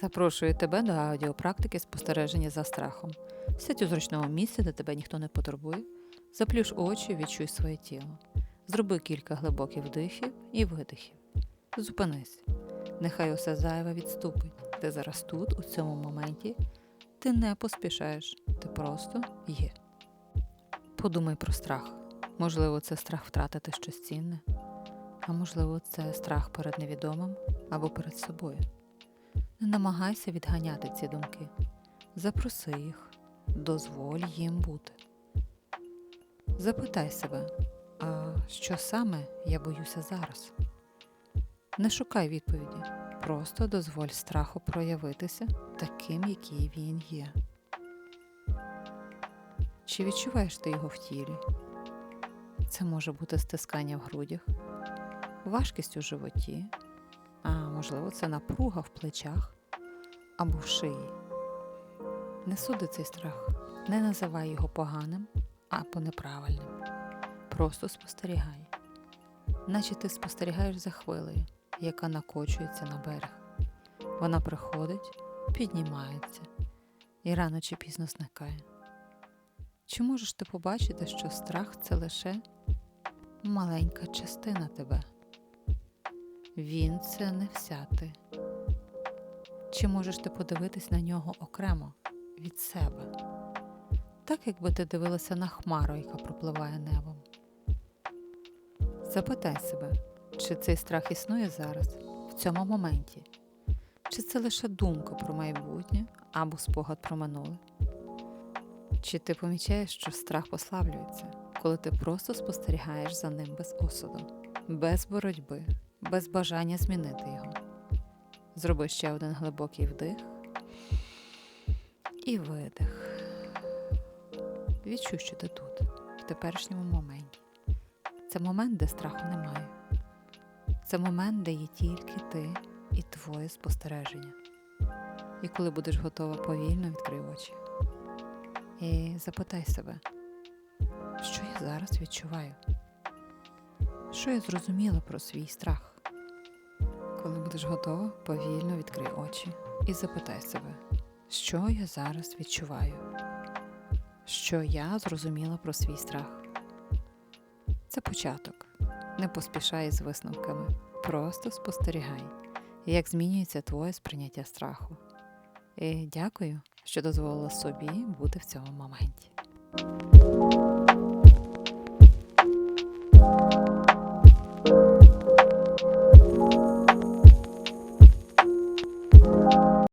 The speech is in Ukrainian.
Запрошую тебе до аудіопрактики спостереження за страхом. Сядь у зручному місці, де тебе ніхто не потурбує. Заплюш очі, відчуй своє тіло. Зроби кілька глибоких вдихів і видихів. Зупинись. Нехай усе зайве відступить. Ти зараз тут, у цьому моменті. Ти не поспішаєш, ти просто є. Подумай про страх. Можливо, це страх втратити щось цінне, а можливо, це страх перед невідомим або перед собою. Не намагайся відганяти ці думки. Запроси їх, дозволь їм бути. Запитай себе, а що саме я боюся зараз? Не шукай відповіді, просто дозволь страху проявитися таким, який він є. Чи відчуваєш ти його в тілі? Це може бути стискання в грудях, важкість у животі, а можливо, це напруга в плечах або в шиї. Не суди цей страх, не називай його поганим або неправильним. Просто спостерігай, наче ти спостерігаєш за хвилею, яка накочується на берег. Вона приходить, піднімається і рано чи пізно зникає. Чи можеш ти побачити, що страх це лише маленька частина тебе? Він це не вся ти. Чи можеш ти подивитись на нього окремо від себе? Так, якби ти дивилася на хмару, яка пропливає небом. Запитай себе, чи цей страх існує зараз, в цьому моменті, чи це лише думка про майбутнє або спогад про минуле? Чи ти помічаєш, що страх послаблюється, коли ти просто спостерігаєш за ним без осуду, без боротьби, без бажання змінити його? Зроби ще один глибокий вдих і видих. Відчуй, що ти тут, в теперішньому моменті. Це момент, де страху немає. Це момент, де є тільки ти і твоє спостереження. І коли будеш готова, повільно відкрий очі. І запитай себе, що я зараз відчуваю? Що я зрозуміла про свій страх? Коли будеш готова, повільно відкрий очі і запитай себе, що я зараз відчуваю? Що я зрозуміла про свій страх? Це початок. Не поспішай з висновками. Просто спостерігай, як змінюється твоє сприйняття страху. І дякую, що дозволила собі бути в цьому моменті.